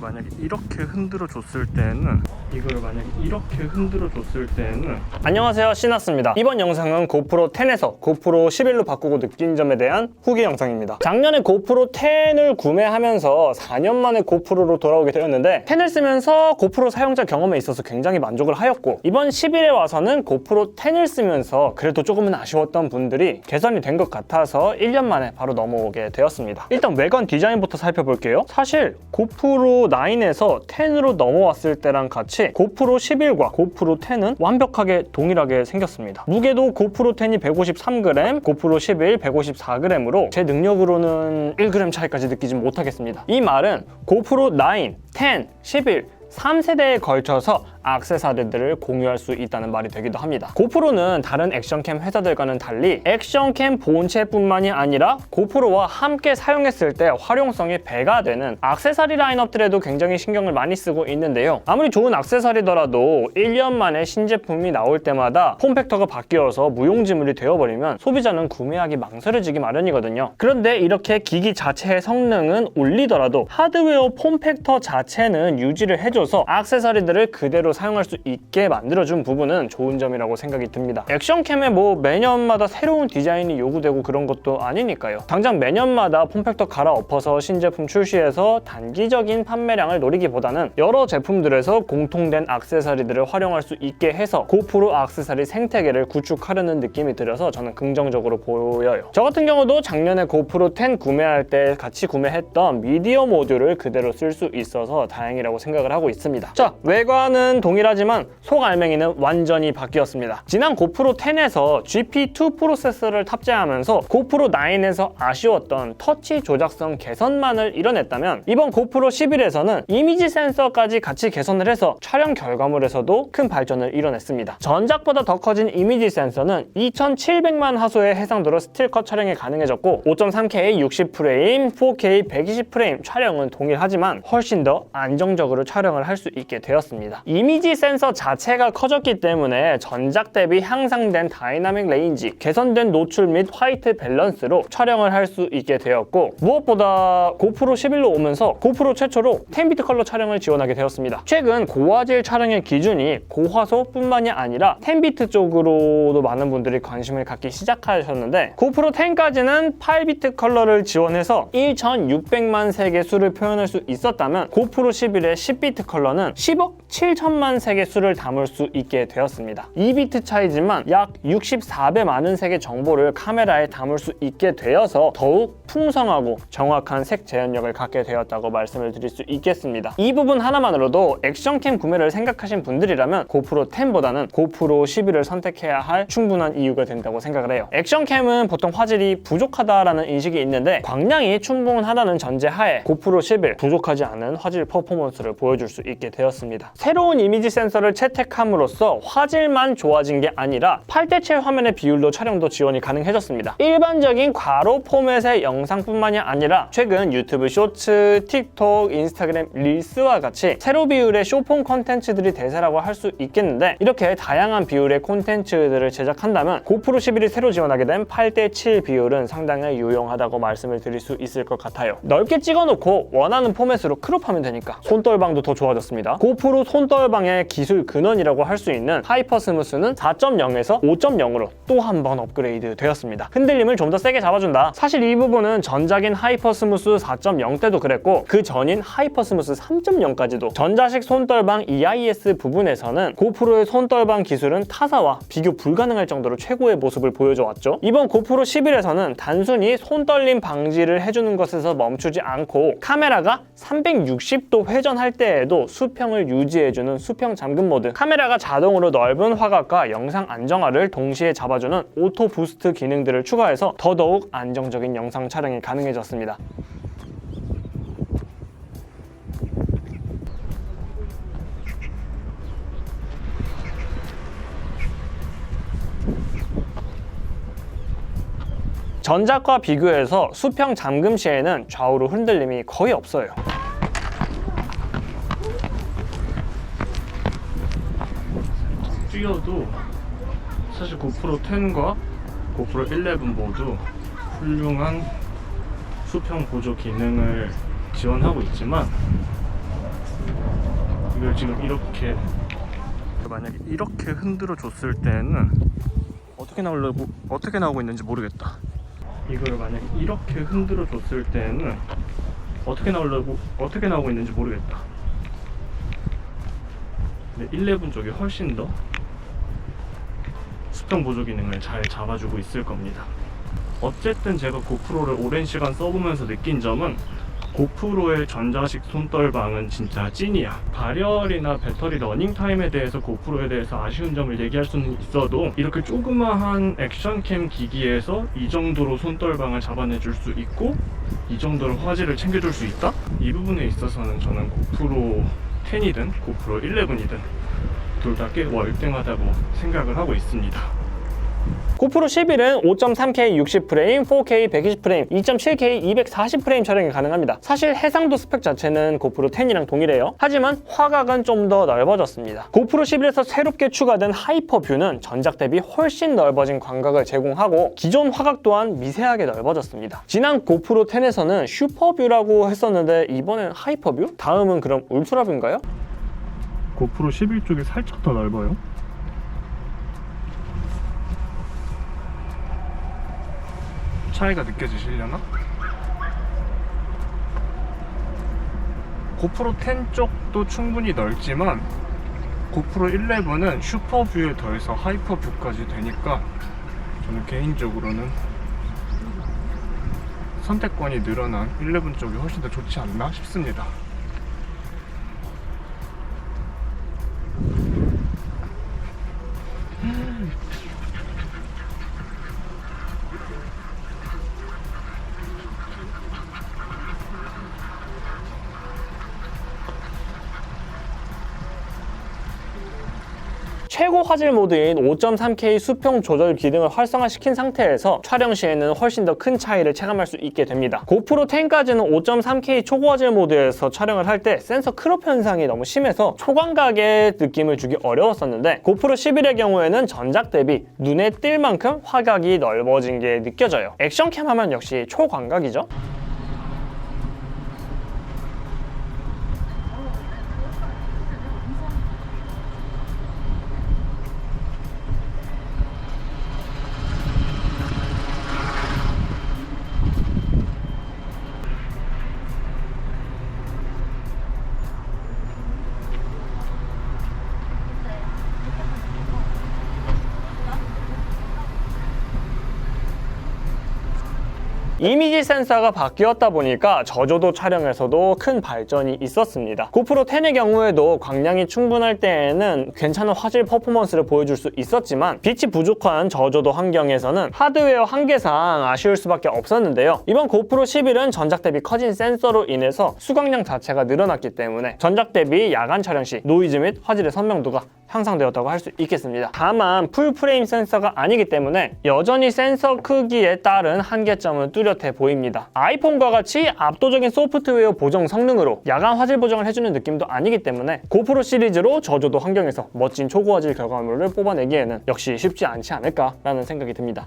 만약에 이렇게 흔들어 줬을 때는 이걸 만약에 이렇게 흔들어 줬을 때는. 안녕하세요 시나스입니다. 이번 영상은 고프로 10에서 고프로 11로 바꾸고 느낀 점에 대한 후기 영상입니다. 작년에 고프로 10을 구매하면서 4년 만에 고프로로 돌아오게 되었는데 10을 쓰면서 고프로 사용자 경험에 있어서 굉장히 만족을 하였고 이번 11에 와서는 고프로 10을 쓰면서 그래도 조금은 아쉬웠던 분들이 개선이 된 것 같아서 1년 만에 바로 넘어오게 되었습니다. 일단 외관 디자인부터 살펴볼게요. 사실 고프로 9에서 10으로 넘어왔을 때랑 같이 고프로 11과 고프로 10은 완벽하게 동일하게 생겼습니다. 무게도 고프로 10이 153g 고프로 11 154g으로 제 능력으로는 1g 차이까지 느끼지 못하겠습니다. 이 말은 고프로 9, 10, 11 3세대에 걸쳐서 악세사리들을 공유할 수 있다는 말이 되기도 합니다. 고프로는 다른 액션캠 회사들과는 달리 액션캠 본체뿐만이 아니라 고프로와 함께 사용했을 때 활용성이 배가 되는 악세사리 라인업들에도 굉장히 신경을 많이 쓰고 있는데요. 아무리 좋은 악세사리더라도 1년 만에 신제품이 나올 때마다 폼팩터가 바뀌어서 무용지물이 되어버리면 소비자는 구매하기 망설여지기 마련이거든요. 그런데 이렇게 기기 자체의 성능은 올리더라도 하드웨어 폼팩터 자체는 유지를 해줘서 악세사리들을 그대로 사용할 수 있게 만들어준 부분은 좋은 점이라고 생각이 듭니다. 액션캠에 뭐 매년마다 새로운 디자인이 요구되고 그런 것도 아니니까요. 당장 매년마다 폼팩터 갈아엎어서 신제품 출시해서 단기적인 판매량을 노리기보다는 여러 제품들에서 공통된 악세사리들을 활용할 수 있게 해서 고프로 악세사리 생태계를 구축하려는 느낌이 들어서 저는 긍정적으로 보여요. 저 같은 경우도 작년에 고프로 10 구매할 때 같이 구매했던 미디어 모듈을 그대로 쓸 수 있어서 다행이라고 생각을 하고 있습니다. 자, 외관은 동일하지만 속 알맹이는 완전히 바뀌었습니다. 지난 고프로 10에서 GP2 프로세서를 탑재하면서 고프로 9에서 아쉬웠던 터치 조작성 개선만을 이뤄냈다면 이번 고프로 11에서는 이미지 센서까지 같이 개선을 해서 촬영 결과물에서도 큰 발전을 이뤄냈습니다. 전작보다 더 커진 이미지 센서는 2700만 화소의 해상도로 스틸컷 촬영이 가능해졌고 5.3K 60프레임, 4K 120프레임 촬영은 동일하지만 훨씬 더 안정적으로 촬영을 할 수 있게 되었습니다. 이미지 센서 자체가 커졌기 때문에 전작 대비 향상된 다이나믹 레인지, 개선된 노출 및 화이트 밸런스로 촬영을 할 수 있게 되었고 무엇보다 고프로 11로 오면서 고프로 최초로 10비트 컬러 촬영을 지원하게 되었습니다. 최근 고화질 촬영의 기준이 고화소뿐만이 아니라 10비트 쪽으로도 많은 분들이 관심을 갖기 시작하셨는데 고프로 10까지는 8비트 컬러를 지원해서 1600만 색의 수를 표현할 수 있었다면 고프로 11의 10비트 컬러는 10억 7천만 색의 수를 담을 수 있게 되었습니다. 2비트 차이지만 약 64배 많은 색의 정보를 카메라에 담을 수 있게 되어서 더욱 풍성하고 정확한 색 재현력을 갖게 되었다고 말씀을 드릴 수 있겠습니다. 이 부분 하나만으로도 액션캠 구매를 생각하신 분들이라면 고프로 10보다는 고프로 11을 선택해야 할 충분한 이유가 된다고 생각을 해요. 액션캠은 보통 화질이 부족하다라는 인식이 있는데 광량이 충분하다는 전제하에 고프로 11 부족하지 않은 화질 퍼포먼스를 보여줄 수 있게 되었습니다. 새로운 이미지 센서를 채택함으로써 화질만 좋아진 게 아니라 8대7 화면의 비율로 촬영도 지원이 가능해졌습니다. 일반적인 과로 포맷의 영상뿐만이 아니라 최근 유튜브 쇼츠, 틱톡, 인스타그램 릴스와 같이 세로 비율의 쇼폼 콘텐츠들이 대세라고 할 수 있겠는데 이렇게 다양한 비율의 콘텐츠들을 제작한다면 고프로 11이 새로 지원하게 된 8대7 비율은 상당히 유용하다고 말씀을 드릴 수 있을 것 같아요. 넓게 찍어놓고 원하는 포맷으로 크롭하면 되니까 손떨방도 더 좋아 졌습니다. 고프로 손떨방의 기술 근원이라고 할 수 있는 하이퍼 스무스는 4.0에서 5.0으로 또 한 번 업그레이드 되었습니다. 흔들림을 좀 더 세게 잡아준다. 사실 이 부분은 전작인 하이퍼 스무스 4.0 때도 그랬고 그 전인 하이퍼 스무스 3.0까지도 전자식 손떨방 EIS 부분에서는 고프로의 손떨방 기술은 타사와 비교 불가능할 정도로 최고의 모습을 보여줘 왔죠. 이번 고프로 11에서는 단순히 손떨림 방지를 해주는 것에서 멈추지 않고 카메라가 360도 회전할 때에도 수평을 유지해주는 수평 잠금 모드 카메라가 자동으로 넓은 화각과 영상 안정화를 동시에 잡아주는 오토 부스트 기능들을 추가해서 더더욱 안정적인 영상 촬영이 가능해졌습니다. 전작과 비교해서 수평 잠금 시에는 좌우로 흔들림이 거의 없어요. 뛰어도 사실 고프로 10과 고프로 11 모두 훌륭한 수평 보조 기능을 지원하고 있지만 이걸 지금 이렇게 만약에 이렇게 흔들어 줬을 때는 어떻게 나오려고 어떻게 나오고 있는지 모르겠다. 이거를 만약에 이렇게 흔들어 줬을 때는 어떻게 나오려고 어떻게 나오고 있는지 모르겠다. 근데 11 쪽이 훨씬 더 수평 보조 기능을 잘 잡아주고 있을 겁니다. 어쨌든 제가 고프로를 오랜 시간 써보면서 느낀 점은 고프로의 전자식 손떨방은 진짜 찐이야. 발열이나 배터리 러닝 타임에 대해서 고프로에 대해서 아쉬운 점을 얘기할 수는 있어도 이렇게 조그마한 액션캠 기기에서 이 정도로 손떨방을 잡아내줄 수 있고 이 정도로 화질을 챙겨줄 수 있다? 이 부분에 있어서는 저는 고프로 10이든 고프로 11이든 둘 다 꽤 월등하다고 생각을 하고 있습니다. 고프로 11은 5.3K 60프레임, 4K 120프레임, 2.7K 240프레임 촬영이 가능합니다. 사실 해상도 스펙 자체는 고프로 10이랑 동일해요. 하지만 화각은 좀 더 넓어졌습니다. 고프로 11에서 새롭게 추가된 하이퍼뷰는 전작 대비 훨씬 넓어진 광각을 제공하고 기존 화각 또한 미세하게 넓어졌습니다. 지난 고프로 10에서는 슈퍼뷰라고 했었는데 이번엔 하이퍼뷰? 다음은 그럼 울트라뷰인가요? 고프로 11 쪽이 살짝 더 넓어요. 차이가 느껴지시려나? 고프로 10 쪽도 충분히 넓지만 고프로 11은 슈퍼뷰에 더해서 하이퍼뷰까지 되니까 저는 개인적으로는 선택권이 늘어난 11 쪽이 훨씬 더 좋지 않나 싶습니다. 최고 화질 모드인 5.3K 수평 조절 기능을 활성화시킨 상태에서 촬영 시에는 훨씬 더 큰 차이를 체감할 수 있게 됩니다. 고프로 10까지는 5.3K 초고화질 모드에서 촬영을 할 때 센서 크롭 현상이 너무 심해서 초광각의 느낌을 주기 어려웠었는데 고프로 11의 경우에는 전작 대비 눈에 띌 만큼 화각이 넓어진 게 느껴져요. 액션캠 하면 역시 초광각이죠. 이미지 센서가 바뀌었다 보니까 저조도 촬영에서도 큰 발전이 있었습니다. 고프로 10의 경우에도 광량이 충분할 때에는 괜찮은 화질 퍼포먼스를 보여줄 수 있었지만 빛이 부족한 저조도 환경에서는 하드웨어 한계상 아쉬울 수밖에 없었는데요. 이번 고프로 11은 전작 대비 커진 센서로 인해서 수광량 자체가 늘어났기 때문에 전작 대비 야간 촬영 시 노이즈 및 화질의 선명도가 향상되었다고 할 수 있겠습니다. 다만 풀프레임 센서가 아니기 때문에 여전히 센서 크기에 따른 한계점은 뚜렷 해 보입니다. 아이폰과 같이 압도적인 소프트웨어 보정 성능으로 야간 화질 보정을 해주는 느낌도 아니기 때문에 고프로 시리즈로 저조도 환경에서 멋진 초고화질 결과물을 뽑아내기에는 역시 쉽지 않지 않을까라는 생각이 듭니다.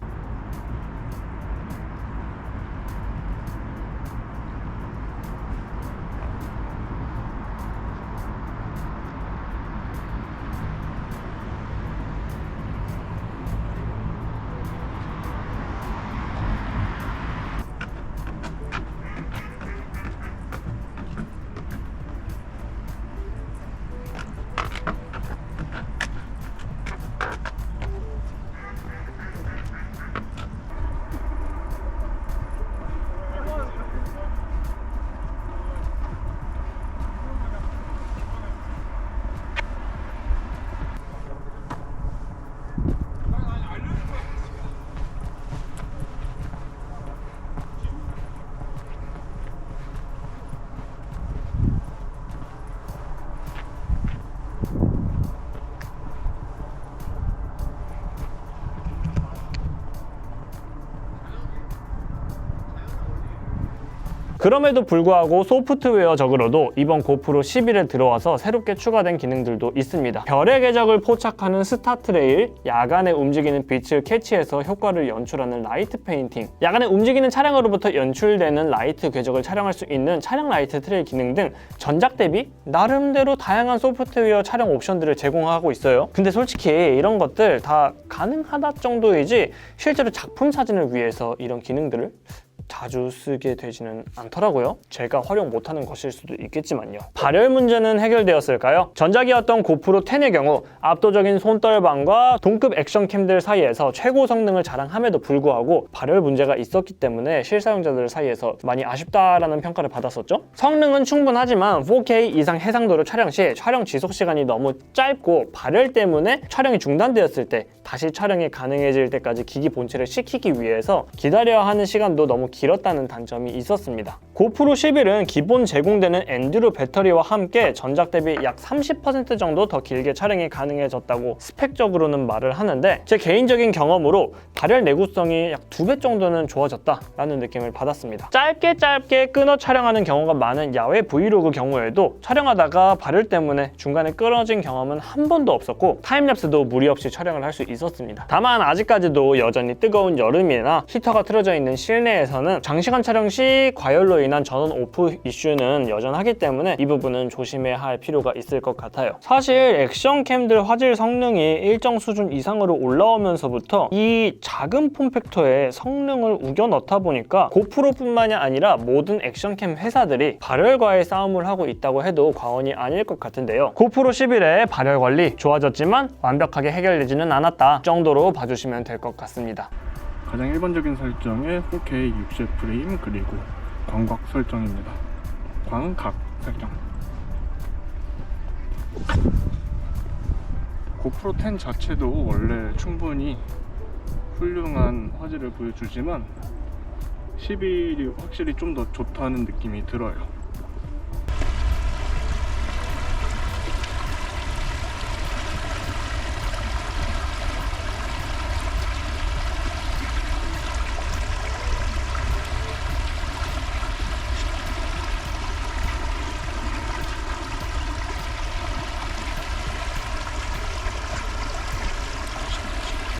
그럼에도 불구하고 소프트웨어 적으로도 이번 고프로 11에 들어와서 새롭게 추가된 기능들도 있습니다. 별의 궤적을 포착하는 스타트 레일, 야간에 움직이는 빛을 캐치해서 효과를 연출하는 라이트 페인팅, 야간에 움직이는 차량으로부터 연출되는 라이트 궤적을 촬영할 수 있는 차량 라이트 트레일 기능 등 전작 대비 나름대로 다양한 소프트웨어 촬영 옵션들을 제공하고 있어요. 근데 솔직히 이런 것들 다 가능하다 정도이지 실제로 작품 사진을 위해서 이런 기능들을 자주 쓰게 되지는 않더라고요. 제가 활용 못하는 것일 수도 있겠지만요. 발열 문제는 해결되었을까요? 전작이었던 고프로 10의 경우 압도적인 손떨방과 동급 액션캠들 사이에서 최고 성능을 자랑함에도 불구하고 발열 문제가 있었기 때문에 실사용자들 사이에서 많이 아쉽다라는 평가를 받았었죠. 성능은 충분하지만 4K 이상 해상도로 촬영 시 촬영 지속 시간이 너무 짧고 발열 때문에 촬영이 중단되었을 때 다시 촬영이 가능해질 때까지 기기 본체를 식히기 위해서 기다려야 하는 시간도 너무 길 었다는 단점이 있었습니다. 고프로 11은 기본 제공되는 엔듀로 배터리와 함께 전작 대비 약 30% 정도 더 길게 촬영이 가능해졌다고 스펙적으로는 말을 하는데 제 개인적인 경험으로 발열 내구성이 약두배 정도는 좋아졌다라는 느낌을 받았습니다. 짧게 짧게 끊어 촬영하는 경우가 많은 야외 브이로그 경우에도 촬영하다가 발열 때문에 중간에 끊어진 경험은 한 번도 없었고 타임랩스도 무리 없이 촬영을 할 수 있었습니다. 다만 아직까지도 여전히 뜨거운 여름이나 히터가 틀어져 있는 실내에서는 장시간 촬영 시 과열로 인한 전원 오프 이슈는 여전하기 때문에 이 부분은 조심해야 할 필요가 있을 것 같아요. 사실 액션캠들 화질 성능이 일정 수준 이상으로 올라오면서부터 이 작은 폼팩터에 성능을 우겨 넣다 보니까 고프로뿐만이 아니라 모든 액션캠 회사들이 발열과의 싸움을 하고 있다고 해도 과언이 아닐 것 같은데요. 고프로 11의 발열 관리 좋아졌지만 완벽하게 해결되지는 않았다 정도로 봐주시면 될 것 같습니다. 가장 일반적인 설정의 4K 60프레임 그리고 광각 설정입니다. 광각 설정. 고프로 10 자체도 원래 충분히 훌륭한 화질을 보여주지만 11이 확실히 좀 더 좋다는 느낌이 들어요.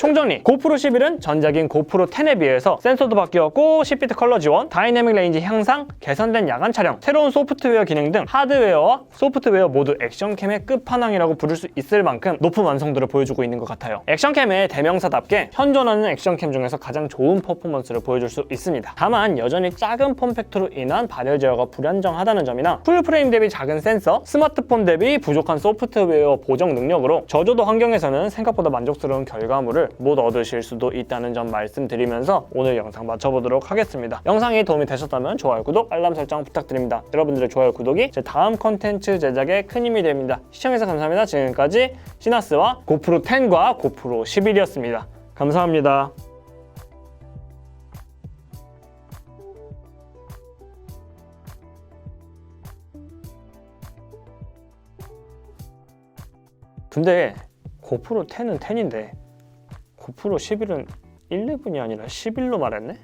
총정리 고프로 11은 전작인 고프로 10에 비해서 센서도 바뀌었고 10비트 컬러 지원, 다이내믹 레인지 향상, 개선된 야간 촬영, 새로운 소프트웨어 기능 등 하드웨어와 소프트웨어 모두 액션캠의 끝판왕이라고 부를 수 있을 만큼 높은 완성도를 보여주고 있는 것 같아요. 액션캠의 대명사답게 현존하는 액션캠 중에서 가장 좋은 퍼포먼스를 보여줄 수 있습니다. 다만 여전히 작은 폼팩터로 인한 발열 제어가 불안정하다는 점이나 풀프레임 대비 작은 센서, 스마트폰 대비 부족한 소프트웨어 보정 능력으로 저조도 환경에서는 생각보다 만족스러운 결과물을 못 얻으실 수도 있다는 점 말씀드리면서 오늘 영상 마쳐보도록 하겠습니다. 영상이 도움이 되셨다면 좋아요, 구독, 알람 설정 부탁드립니다. 여러분들의 좋아요, 구독이 제 다음 컨텐츠 제작에 큰 힘이 됩니다. 시청해서 감사합니다. 지금까지 시나스와 고프로 10과 고프로 11이었습니다. 감사합니다. 근데 고프로 10은 10인데 고프로 11은 11이 아니라 11로 말했네?